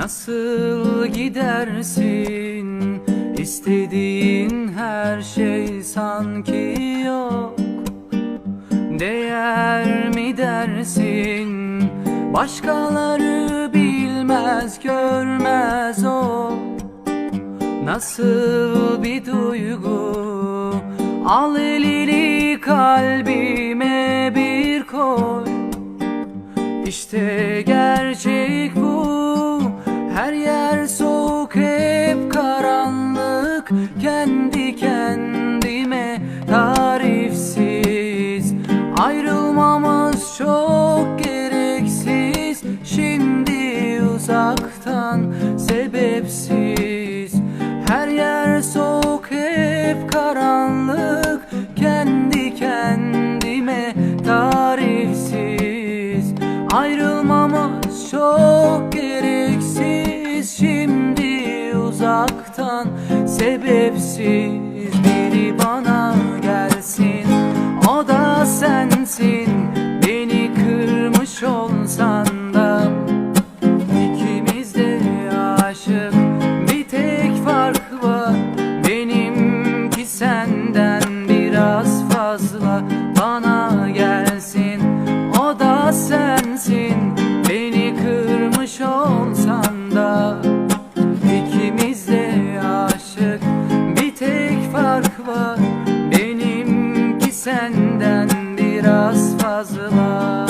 Nasıl gidersin? İstediğin her şey sanki yok. Değer mi dersin? Başkaları bilmez görmez o. Nasıl bir duygu? Al elini kalbime bir koy. İşte gerçek bu Kendi kendime tarifsiz. Ayrılmamız çok gereksiz. Şimdi uzaktan sebepsiz. Her yer soğuk hep karanlık. Kendi kendime tarifsiz. Ayrılmamız çok gereksiz. Şimdi uzaktan sebepsiz biraz fazla.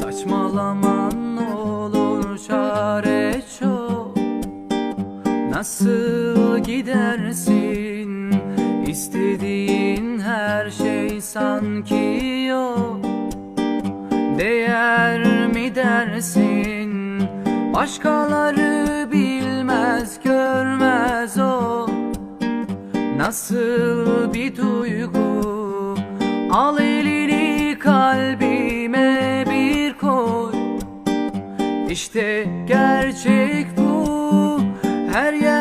Saçmalaman olur çare Nasıl gidersin İstediğin her şey sanki yok. Değer mi dersin? Başkaları bilmez görmez o. Nasıl bir duygu? Al elini kalbime bir koy. İşte gerçek bu. Her yer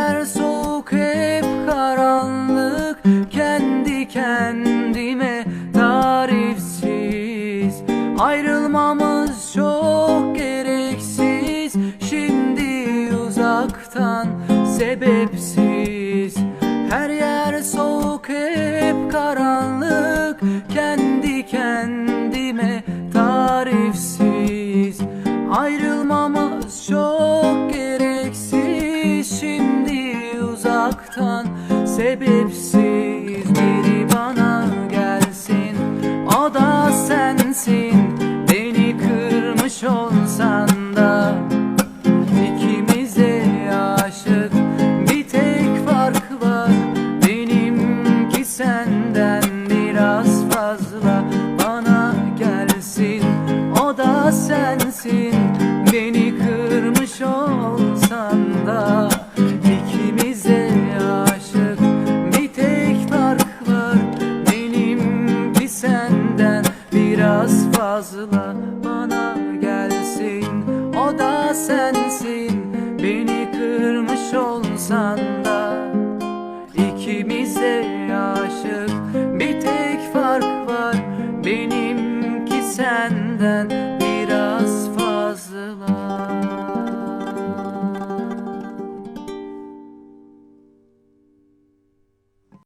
sebepsiz. Her yer soğuk hep karanlık sensin Beni kırmış olsan da İkimiz aşık